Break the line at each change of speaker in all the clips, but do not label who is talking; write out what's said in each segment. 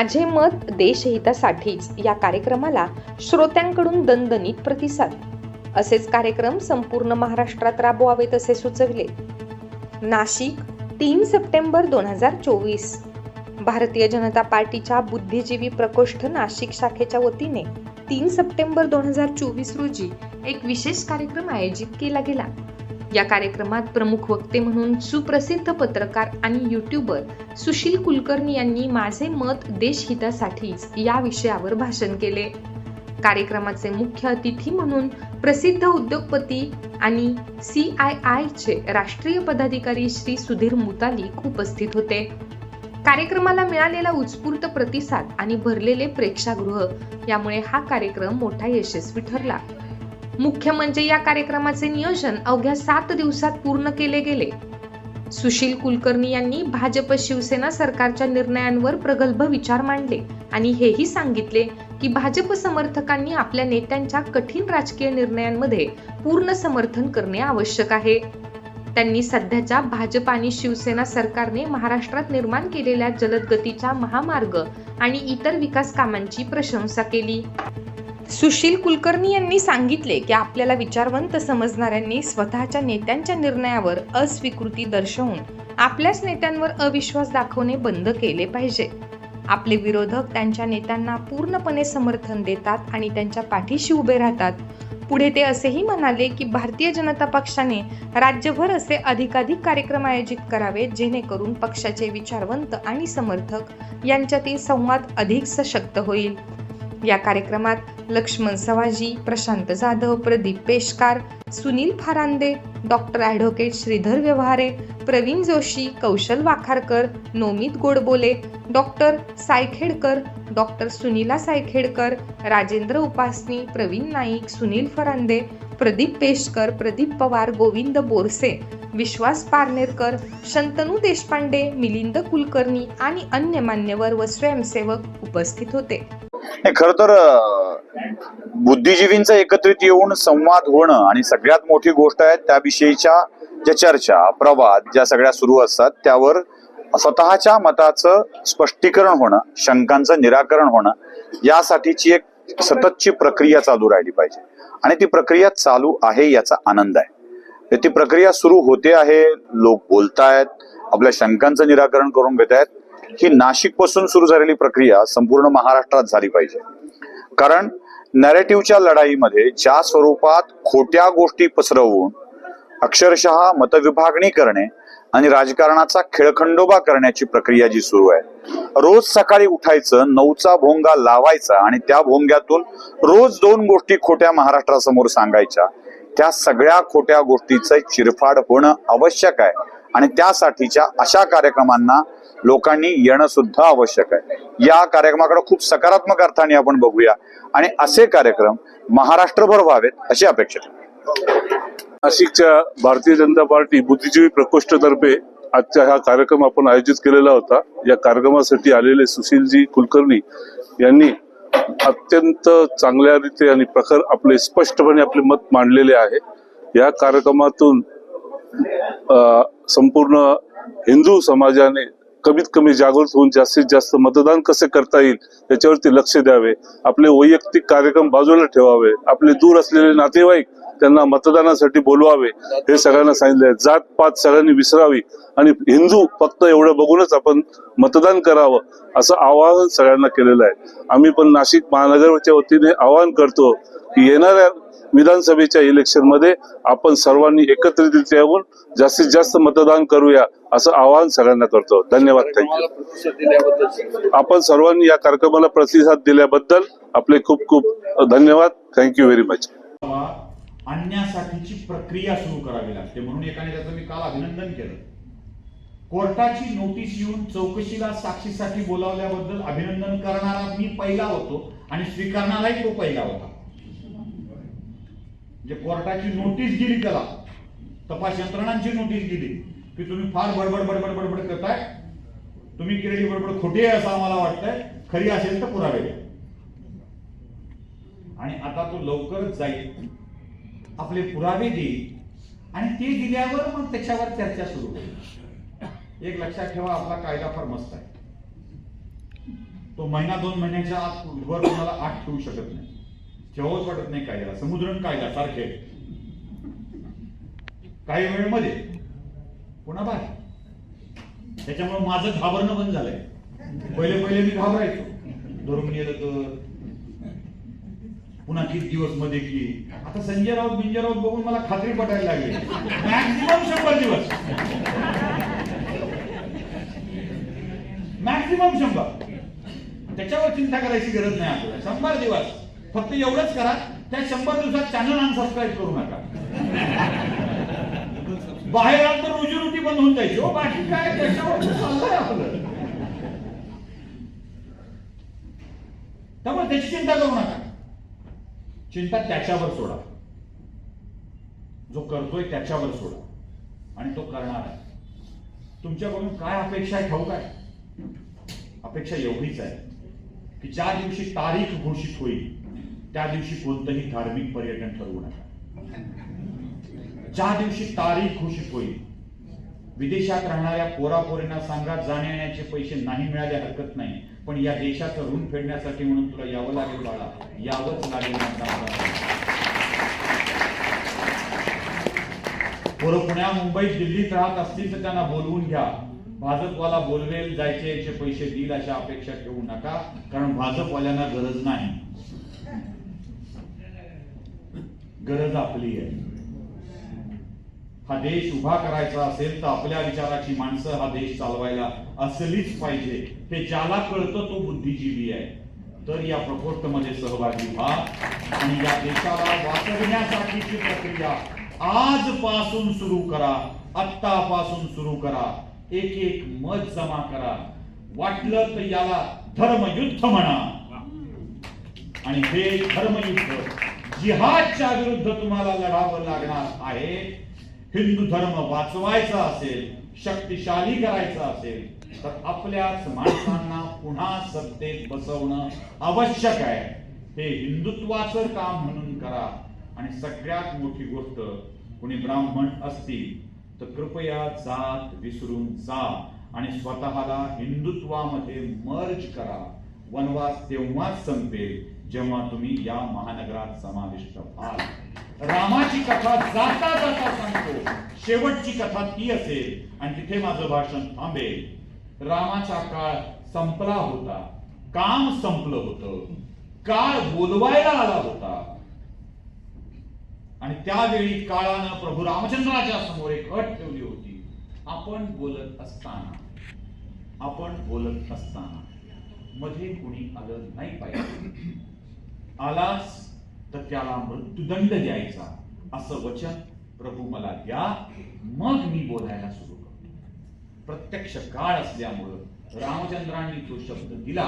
माझे मत देशहितासाठीच या कार्यक्रमाला श्रोत्यांकडून दणदणीत प्रतिसाद. असेच कार्यक्रम संपूर्ण महाराष्ट्रात राबवावेत असे सुचविले. नाशिक तीन सप्टेंबर दोन हजार चोवीस. भारतीय जनता पार्टीच्या बुद्धिजीवी प्रकोष्ठ नाशिक शाखेच्या वतीने तीन सप्टेंबर दोन हजार चोवीस रोजी एक विशेष कार्यक्रम आयोजित केला गेला. या कार्यक्रमात प्रमुख वक्ते म्हणून सुप्रसिद्ध पत्रकार आणि युट्यूबर सुशील कुलकर्णी यांनी माझे मत देशहितासाठीच या विषयावर भाषण केले. कार्यक्रमाचे मुख्य अतिथी म्हणून प्रसिद्ध उद्योगपती आणि सी आय आयचे राष्ट्रीय पदाधिकारी श्री सुधीर मुतालिक उपस्थित होते. कार्यक्रमाला मिळालेला उत्स्फूर्त प्रतिसाद आणि भरलेले प्रेक्षागृह यामुळे हा कार्यक्रम मोठा यशस्वी ठरला. मुख्य म्हणजे या कार्यक्रमाचे नियोजन अवघ्या सात दिवसात पूर्ण केले गेले. सुशील कुलकर्णी यांनी भाजप शिवसेना सरकारच्या निर्णयांवर प्रगल्भ विचार मांडले आणि हेही सांगितले की भाजप समर्थकांनी आपल्या नेत्यांच्या कठीण राजकीय निर्णयांमध्ये पूर्ण समर्थन करणे आवश्यक आहे. त्यांनी सध्याच्या भाजप आणि शिवसेना सरकारने महाराष्ट्रात निर्माण केलेल्या जलदगतीच्या महामार्ग आणि इतर विकास कामांची प्रशंसा केली. सुशील कुलकर्णी यांनी सांगितले की आपल्याला विचारवंत समजणाऱ्यांनी स्वतःच्या नेत्यांच्या निर्णयावर अस्वीकृती दर्शवून आपल्याच नेत्यांवर अविश्वास दाखवणे बंद केले पाहिजे. आपले विरोधक त्यांच्या नेत्यांना पूर्णपणे समर्थन देतात आणि त्यांच्या पाठीशी उभे राहतात. पुढे ते असेही म्हणाले की भारतीय जनता पक्षाने राज्यभर असे अधिकाधिक कार्यक्रम आयोजित करावे जेणेकरून पक्षाचे विचारवंत आणि समर्थक यांच्यातील संवाद अधिक सशक्त होईल. या कार्यक्रमात Laxman Sawaji Prashant Jadhav Pradeep Peshkar Sunil Farande doctor advocate Shridhar Vyavahare Praveen Joshi Kaushal Wakharkar Nomit Godbole doctor Saykhedkar doctor Sunila Saykhedkar Rajendra Upasani Praveen Naik Sunil Farande Pradeep Peshkar Pradeep Pawar Govind Borse Vishwas Parnerkar Shantanu Deshpande Milind Kulkarni आणि अन्य मान्यवर व स्वयंसेवक उपस्थित होते.
खर तर बुद्धिजीवींचा एकत्रित येऊन संवाद होणं आणि सगळ्यात मोठी गोष्ट आहे त्याविषयीच्या ज्या चर्चा प्रवाद ज्या सगळ्या सुरू असतात त्यावर स्वतःच्या मताचं स्पष्टीकरण होणं शंकांचं निराकरण होणं यासाठीची एक सततची प्रक्रिया चालू राहिली पाहिजे. आणि ती प्रक्रिया चालू आहे याचा आनंद आहे. ती प्रक्रिया सुरू होते आहे लोक बोलतायत आपल्या शंकांचं निराकरण करून घेत आहेत ही नाशिकपासून सुरू झालेली प्रक्रिया संपूर्ण महाराष्ट्रात झाली पाहिजे. कारण नॅरेटिव्हच्या लढाईमध्ये ज्या स्वरूपात खोट्या गोष्टी पसरवून अक्षरशः मतविभागणी करणे आणि राजकारणाचा खेळखंडोबा करण्याची प्रक्रिया जी सुरू आहे. रोज सकाळी उठायचं नऊचा भोंगा लावायचा आणि त्या भोंग्यातून रोज दोन गोष्टी खोट्या महाराष्ट्रासमोर सांगायच्या. त्या सगळ्या खोट्या गोष्टीचं चिरफाड होणं आवश्यक आहे आणि त्यासाठीच्या अशा कार्यक्रमांना लोकांनी येणं सुद्धा आवश्यक आहे. या कार्यक्रमाकडे खूप सकारात्मक अर्थाने आपण बघूया. आणि असे कार्यक्रम महाराष्ट्रभर व्हावेत अशी अपेक्षा आहे.
नाशिकच्या भारतीय जनता पार्टी बुद्धिजीवी प्रकोष्ठतर्फे आजचा हा कार्यक्रम आपण आयोजित केलेला होता. या कार्यक्रमासाठी आलेले सुशीलजी कुलकर्णी यांनी अत्यंत चांगल्या रीते आणि प्रखर आपले स्पष्टपणे आपले मत मांडलेले आहे. या कार्यक्रमातून संपूर्ण हिंदू समाजाने कमीत कमी जागृत होऊन जास्तीत जास्त मतदान कसे करता येईल याच्यावरती लक्ष द्यावे. आपले वैयक्तिक कार्यक्रम बाजूला ठेवावे. आपले दूर असलेले नातेवाईक त्यांना मतदानासाठी बोलवावे. हे सगळ्यांना सांगितले जात पात सगळ्यांनी विसरावी. आणि हिंदू फक्त एवढं बघूनच आपण मतदान करावं असं आवाहन सगळ्यांना केलेलं आहे. आम्ही पण नाशिक महानगरच्या वतीने आवाहन करतो येणाऱ्या विधानसभेच्या इलेक्शनमध्ये आपण सर्वांनी एकत्रित येऊन जास्तीत जास्त मतदान करूया असं आवाहन सगळ्यांना करतो. धन्यवाद. थँक्यू आपण सर्वांनी या कार्यक्रमाला प्रतिसाद दिल्याबद्दल आपले खूप खूप धन्यवाद. थँक्यू व्हेरी मच
आणण्यासाठीची प्रक्रिया सुरू करावी लागते म्हणून एकाने त्याचं मी काल अभिनंदन केलं. कोर्टाची नोटीस येऊन चौकशीला साक्षीसाठी बोलावल्याबद्दल अभिनंदन करणारा मी पहिला होतो आणि स्वीकारणाराही तो पहिला होता. म्हणजे कोर्टाची नोटीस गेली त्याला तपास यंत्रणांची नोटीस गेली की तुम्ही फार बडबड बडबड बडबड करताय. तुम्ही केलेली बडबड खोटी आहे असं आम्हाला वाटतंय. खरी असेल तर पुरावे द्या. आणि आता तो लवकरच जाईल. आपले पुरावे देईल. आणि ते दिल्यावर मग त्याच्यावर चर्चा सुरू होईल. एक लक्षात ठेवा आपला कायदा फार मस्त आहे. तो महिना दोन महिन्याच्या आत वर कोणाला आठ ठेवू शकत नाही. ठेवच वाटत नाही कायद्याला समुद्रण कायदा सारखे. काही वेळमध्ये पुन्हा बाहेर. त्याच्यामुळे माझं घाबरणं बंद झालंय. पहिले पहिले मी घाबरायचो. धरून गेलं तर पुन्हा किती दिवसमध्ये की आता संजय राऊत बिंजय राऊत बघून मला खात्री पटायला लागली. मॅक्झिमम शंभर दिवस. मॅक्झिमम शंभर. त्याच्यावर चिंता करायची गरज नाही आपल्याला. शंभर दिवस. फक्त एवढंच करा त्या शंभर दिवसात चॅनल अनसबस्क्राईब करू नका. बाहेर आलं तर रोजीरोटी बंद होऊन जायची. हो बाकी काय त्याच्यावर चाललंय आपलं. त्यामुळे त्याची चिंता करू नका. चिंता त्याच्यावर सोडा. जो करतोय त्याच्यावर सोडा. आणि तो करणार आहे. तुमच्याकडून काय अपेक्षा आहे ठाऊक आहे? अपेक्षा एवढीच आहे की ज्या दिवशी तारीख घोषित होईल त्या दिवशी कोणतंही धार्मिक पर्यटन ठरवू नका. ज्या दिवशी तारीख घोषित होईल विदेशात राहणाऱ्या पोरापोरींना सांगा जाण्या येण्याचे पैसे नाही मिळाले हरकत नाही. पण या देशाचं ऋण फेडण्यासाठी म्हणून तुला यावं लागेल बाळा. यावंच लागेल पोरं पुण्या मुंबईत दिल्लीत राहत असतील तर त्यांना बोलवून घ्या. भाजपवाला बोलवेल जायचे याचे पैसे देईल अशा अपेक्षा ठेवू नका. कारण भाजपवाल्यांना गरज नाही. गरज आपली आहे. हा देश उभा करायचा असेल तर आपल्या विचाराची माणसं हा देश चालवायला असलीच पाहिजे. हे ज्याला कळतं तो बुद्धिजीवी आहे. तर या प्रकोष्ठमध्ये सहभागी व्हा आणि या देशाला वाचवण्यासाठीची प्रक्रिया आजपासून सुरू करा आत्तापासून सुरू करा. एक एक मत जमा करा. वाटलं तर याला धर्मयुद्ध म्हणा. आणि हे धर्मयुद्ध जिहादच्या विरुद्ध तुम्हाला लढावं लागणार आहे. हिंदू धर्म वाचवायचा असेल शक्तिशाली करायचा असेल तर आपल्याच माणसांना पुन्हा सत्तेत बसवणं आवश्यक आहे. हे हिंदुत्वाचं काम म्हणून करा. आणि सगळ्यात मोठी गोष्ट कुणी ब्राह्मण असतील तर कृपया जात विसरून जा आणि स्वतःला हिंदुत्वामध्ये मर्ज करा. वनवास तेव्हाच संपेल जेव्हा तुम्ही या महानगरात समाविष्ट व्हाल. रामाची कथा जाता जाता सांगतो. शेवटची कथा ती असेल आणि तिथे माझं भाषण थांबेल. रामाचा काळ संपला होता. काम संपलं होतं. काळ बोलवायला आला होता. आणि त्यावेळी काळानं प्रभू रामचंद्राच्या समोर एक अट ठेवली होती. आपण बोलत असताना आपण बोलत असताना मध्ये कुणी आलं नाही पाहिजे. आलास तर त्याला मृत्यूदंड द्यायचा. असं वचन प्रभू मला द्या मग मी बोलायला सुरू करतो. प्रत्यक्ष काळ असल्यामुळं रामचंद्रांनी तो शब्द दिला.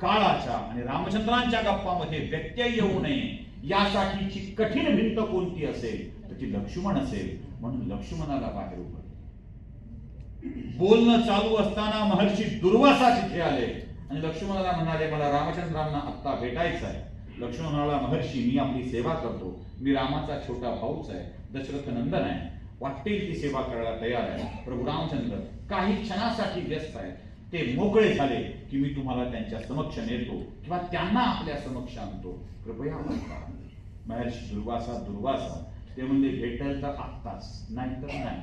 काळाच्या आणि रामचंद्रांच्या गप्पामध्ये व्यत्यय येऊ नये. यासाठीची कठीण भिंत कोणती असेल तर ती लक्ष्मण असेल. म्हणून लक्ष्मणाला बाहेर उभं बोलणं चालू असताना महर्षी दुर्वासा तिथे आले. आणि लक्ष्मणाला म्हणाले मला रामचंद्रांना आत्ता भेटायचं आहे लक्ष्मण म्हणाला महर्षी मी आपली सेवा करतो. मी रामाचा छोटा भाऊच आहे दशरथ नंदन आहे. वाटेल ती सेवा करायला तयार आहे. प्रभू रामचंद्र काही क्षणासाठी व्यस्त आहेत ते मोकळे झाले की मी तुम्हाला त्यांच्या समक्ष नेतो किंवा त्यांना आपल्या समक्ष आणतो. कृपया महर्षी दुर्वासा दुर्वासा. ते म्हणजे भेटेल तर आत्ताच नाहीतर नाही.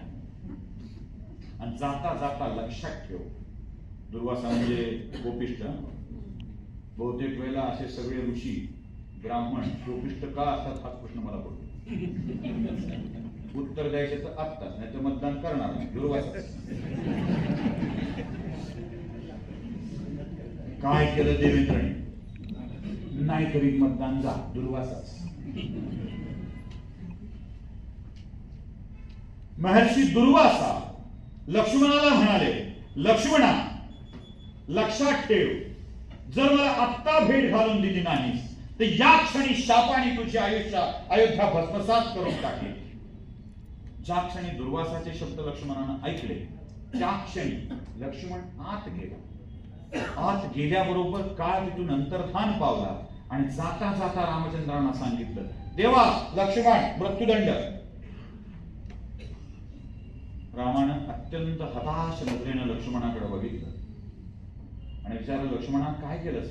आणि जाता जाता लक्षात ठेव. दुर्वासा म्हणजे गोपिष्ट बहुतेक वेळेला असे सगळे ऋषी ब्राह्मण गोपिष्ट का असतात हाच प्रश्न मला पडतो. उत्तर द्यायचे तर आत्ताच नाही तर मतदान करणार काय केलं देवेंद्रने? नाही करीत मतदान जा दुर्वासाच. महर्षी दुर्वासा लक्ष्मणाला म्हणाले लक्ष्मणा लक्षात ठेव. जर मला आत्ता भेट घालून दिली नाहीस तर या क्षणी शापाने तुझे आयुष्य अयोध्या भस्मसात करून टाकली. ज्या क्षणी दुर्वासाचे शब्द लक्ष्मणानं ऐकले त्या क्षणी लक्ष्मण आत गेला. आत गेल्याबरोबर काळ तिथून अंतर्धान पावला आणि जाता जाता रामचंद्रांना सांगितलं देवा लक्ष्मण मृत्यूदंड. रामानं अत्यंत हताश नजरेनं लक्ष्मणाकडे बघितलं. आणि विचारलं लक्ष्मणा काय केलंस?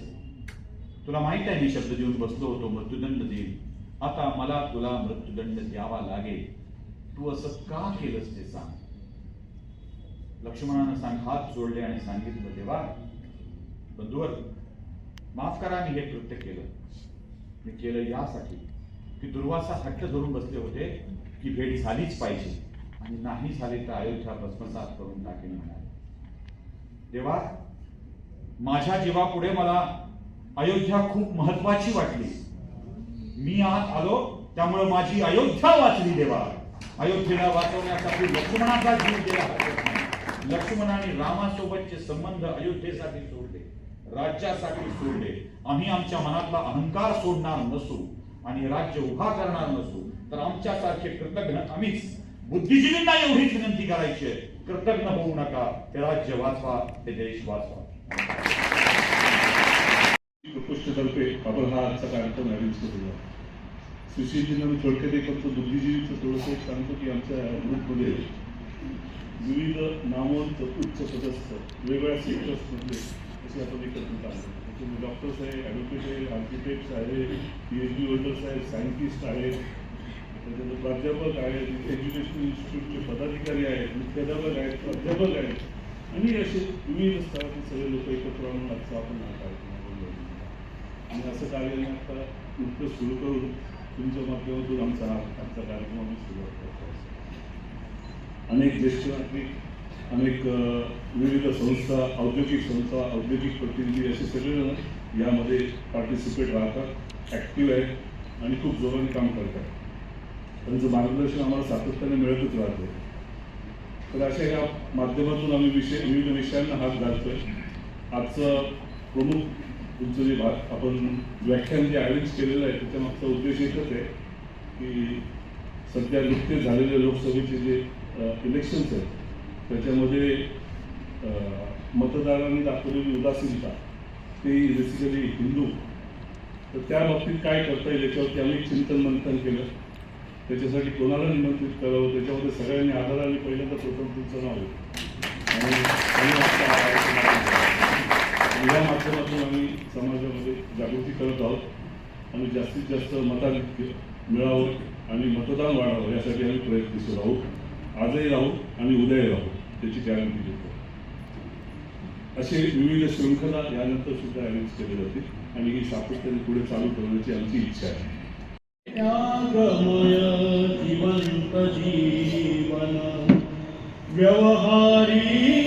तुला माहीत आहे मी शब्द देऊन बसलो होतो मृत्यूदंड देईल आता मला तुला मृत्यूदंड द्यावा लागेल. तू असं का केलंस ते सांग. लक्ष्मणानं सांग हात जोडले आणि सांगितलं देवा बंधुवर माफ करा मी हे कृत्य केलं. मी केलं यासाठी की दुर्वासा हट्ट धरून बसले होते की भेट झालीच पाहिजे आणि नाही झाली तर अयोध्या भस्मसात करून टाकेन म्हणाले. देवा माझ्या जीवापुढे मला अयोध्या खूप महत्वाची वाटली. मी आत आलो त्यामुळे माझी अयोध्या वाचली देवा. अयोध्येला वाचवण्यासाठी लक्ष्मणाचा जीव दिला लक्ष्मणाने रामासोबतचे संबंध अयोध्येसाठी सोडले राज्यासाठी सोडले. आम्ही आमच्या मनातला अहंकार सोडणार नसू आणि राज्य उभा करणार नसू तर आमच्यासारखे कृतज्ञ आम्हीच बुद्धिजीवींना एवढीच विनंती करायची आहे. कृतज्ञ होऊ नका हे राज्य वाचवा हे देश वाचवा.
प्रकोष्ठतर्फे आपण हा आजचा कार्यक्रम अरेंज केलेला सुशीलजींना मी थोडक्यात एक फक्त बुद्धिजीवीचं थोडंसं सांगतो की आमच्या ग्रुपमध्ये विविध नामवंत उच्च पदस्थ वेगवेगळ्या सेक्टर्समधले असे आपण एकत्रित आलो त्याच्यामध्ये डॉक्टर्स आहे ॲडव्होकेट आहे आर्किटेक्ट्स आहे पी एच डी होल्डर्स आहेत सायंटिस्ट आहेत. त्याच्यानंतर प्राध्यापक आहेत एज्युकेशनल इन्स्टिट्यूटचे पदाधिकारी आहेत मुख्याध्यापक आहेत प्राध्यापक आहेत. आणि असे विविध स्तरातील सगळे लोक एकत्र आणून आजचा आपण हा कार्यक्रम आणि असं कार्य मी आता नुकतं सुरू करून तुमच्या माध्यमातून आमचा आमचा कार्यक्रम आम्ही सुरुवात करतो. अनेक ज्येष्ठ नागरिक अनेक विविध संस्था औद्योगिक संस्था औद्योगिक प्रतिनिधी असे सगळेजण यामध्ये पार्टिसिपेट राहतात ॲक्टिव्ह आहेत आणि खूप जोराने काम करतात. त्यांचं मार्गदर्शन आम्हाला सातत्याने मिळतच राहतं. तर अशा या माध्यमातून आम्ही विषय विविध विषयांना हात घालतोय. आजचं प्रमुख तुमचं जे भाग आपण व्याख्यान जे अरेंज केलेलं आहे त्याच्यामागचा उद्देश एकच आहे की सध्या नुकतेच झालेले लोकसभेचे जे इलेक्शन्स आहेत त्याच्यामध्ये मतदारांनी दाखवलेली उदासीनता ते बेसिकली हिंदू. तर त्या बाबतीत काय करता येईल याच्यावरती आम्ही चिंतन मंथन केलं. त्याच्यासाठी कोणाला निमंत्रित करावं त्याच्यामध्ये सगळ्यांनी आदराने पहिल्यांदा प्रथम तुमचं नाव आणि आणि आजचा हा कार्यक्रम आपण केला. आणि या माध्यमातून आम्ही समाजामध्ये जागृती करत आहोत आणि जास्तीत जास्त मताधिक्य मिळावं आणि मतदान वाढावं यासाठी आम्ही प्रयत्नशील राहू आजही राहू आणि उद्याही राहू त्याची गॅरंटी देतो. असे विविध शृंखला यानंतर सुद्धा अरेंज केले जातील आणि ही सातत्याने पुढे चालू ठेवण्याची आमची इच्छा आहे.
त्यागमय जिवंत जीवन व्यवहारी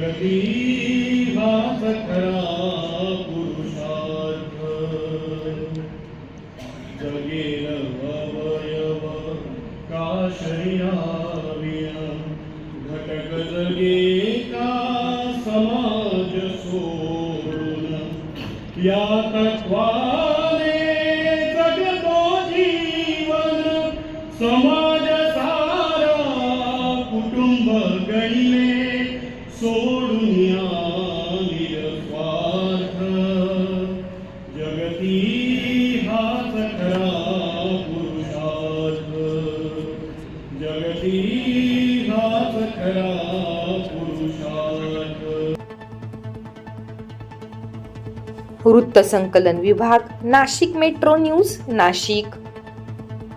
जगती हाच खरा
संकलन विभाग नाशिक मेट्रो न्यूज नाशिक.